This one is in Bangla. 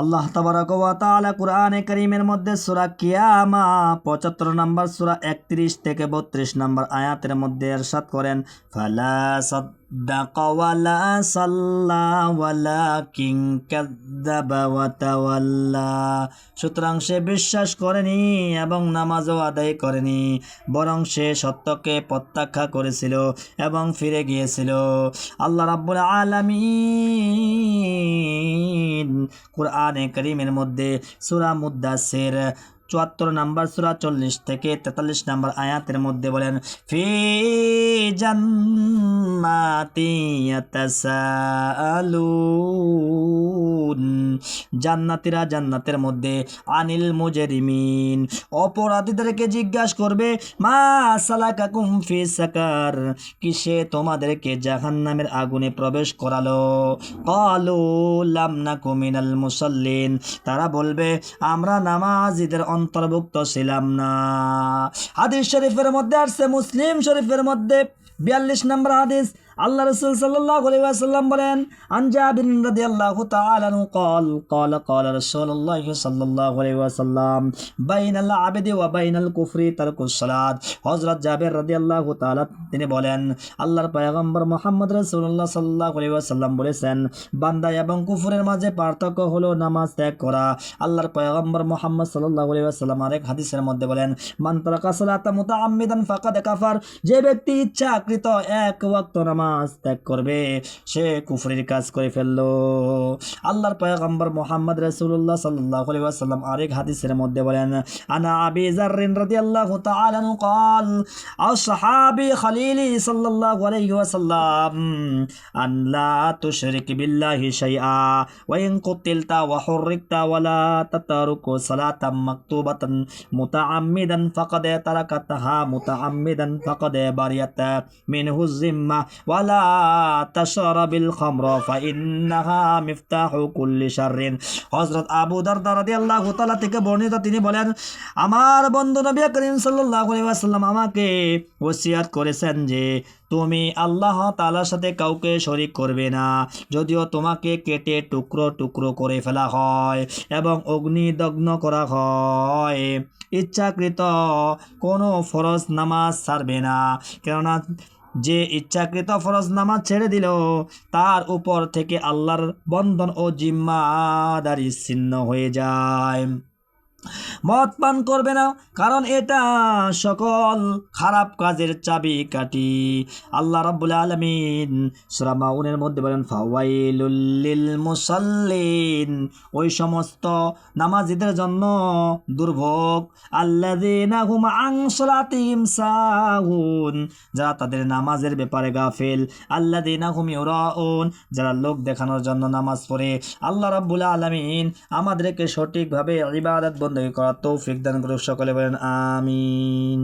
আল্লাহ তাবারাক ওয়া তাআলা কুরআনে করিমের মধ্যে সুরা কিয়ামা 75 নম্বর, সুরা একত্রিশ থেকে 32 নম্বর আয়াতের মধ্যে এরশাদ করেন, ফালা সাদ্দাকা ওয়ালা সাল্লা ওয়ালাকিন কাযযাবা ওয়া তাওয়াল্লা। সুতরাং সে বিশ্বাস করেনি এবং নামাজও আদায় করেনি, বরং সে সত্যকে প্রত্যাখ্যা করেছিল এবং ফিরে গিয়েছিল। আল্লাহ রাব্বুল আলামিন কুরআনে করিমের মধ্যে সূরা মুদ্দাসির চুয়াত্তর নাম্বার সুরা চল্লিশ থেকে তেতাল্লিশ নাম্বার আয়াতের মধ্যে বলেন ফি জান্নাতি ইয়াতাসাআলুন জান্নাতীরা জান্নাতের মধ্যে আনিল মুজরিমিন। অপরাধীদেরকে জিজ্ঞাসা করবে, মা সালাকাকুম ফি সাকার, কিসে তোমাদেরকে জাহান্নামের আগুনে প্রবেশ করালো? কালু লাম নাকু মিনাল মুসাল্লিন। তারা বলবে, আমরা নামাজিদের অন্তর্ভুক্ত ছিলাম না। হাদিস শরীফের মধ্যে আসছে, মুসলিম শরীফের মধ্যে বিয়াল্লিশ নম্বর হাদিস, আল্লাহ রসুল সাল্লাহ আলাইসাল্লাম বলেন আনজা বিন রাদি আল্লাহ তালানু কল কল কল রসুল্লাহ সাল্লাহ আলাইসাল্লাম বাইন আল্লাহ আবেদি ও বাইন আল কুফরি তারকুসলাদ হজরত জাবের রাদি আল্লাহ তালা তিনি বলেন, আল্লাহর পয়গম্বর মোহাম্মদ রসুল্লাহ সাল্লাহ সাল্লাম বলেছেন, বান্দা এবং কুফুরের মাঝে পার্থক্য হলো নামাজ ত্যাগ করা। আল্লাহর পয়গম্বর মোহাম্মদ সাল্লাহ সাল্লাম আরেক হাদিসের মধ্যে বলেন মান্তরা কাসলাতা মুতা আম্মিদান ফাঁকা দেখাফার যে ব্যক্তি ইচ্ছা ইচ্ছাকৃত এক ওয়াক্ত নামাজ ত্যাগ করবে সে কুফরির কাজ করে ফেললো আল্লাহর পয়গম্বর মুহাম্মদ রাসূলুল্লাহ সাল্লাল্লাহু আলাইহি ওয়াসাল্লাম আরেক হাদিসের মধ্যে বলেন আনা আবি যাররিন রাদিয়াল্লাহু তাআলা আনহু قال আসহাবি খলিলি সাল্লাল্লাহু আলাইহি ওয়াসাল্লাম আন লা তুশরিক বিল্লাহি শাইআ ওয়া ইন কুতিলতা ওয়া হুররিকতা ওয়া লা তাতারুকু সালাতাম মাকতুবাতান মুতাআম্মিদান ফাকাদ তারাকাতাহা মুতাআম্মিদান ফাকাদ বারিয়াত মিনহু যিম্মা ওয়া লা তাশরাবিল খামরা, ফাইন্নাহা মিফতাহু কুল্লি শাররিন। হযরত আবু দারদা রাদিয়াল্লাহু তাআলা থেকে বর্ণিত তিনি বলেন, আমার বন্ধু নবী করিম সাল্লাল্লাহু আলাইহি ওয়াসাল্লাম আমাকে ওসিয়াত করেছেন যে, তুমি আল্লাহ তাআলার সাথে কাউকে শরিক করবে না। যদিও তোমাকে কেটে টুকরো টুকরো করে ফেলা হয় এবং অগ্নিদগ্ন করা হয়, ইচ্ছাকৃত কোনো ফরজ নামাজ ছাড়বে না। কেননা যে ইচ্ছাকৃত ফরজ নামাজ ছেড়ে দিল, তার উপর থেকে আল্লাহর বন্ধন ও জিম্মাদারি ছিন্ন হয়ে যায়। মদ পান করবে না, কারণ এটা সকল খারাপ কাজের চাবি কাটি আল্লাহ রাব্বুল আলামিন সূরা মাউনের মধ্যে বলেন, ফাওয়াইলুল লিল মুসাল্লিন ওই সমস্ত নামাজীদের জন্য দুর্ভোগ। আল্লাযীনা হুম আন সালাতিহিম সাহুন, যারা তাদের নামাজের ব্যাপারে গাফেল। আল্লাযীনা হুম ইউরাউন, যারা লোক দেখানোর জন্য নামাজ পড়ে। আল্লাহ রাব্বুল আলামিন আমাদেরকে সঠিকভাবে ইবাদত বন্দী করার তৌফিক দান করুক। সকলে বলেন আমিন।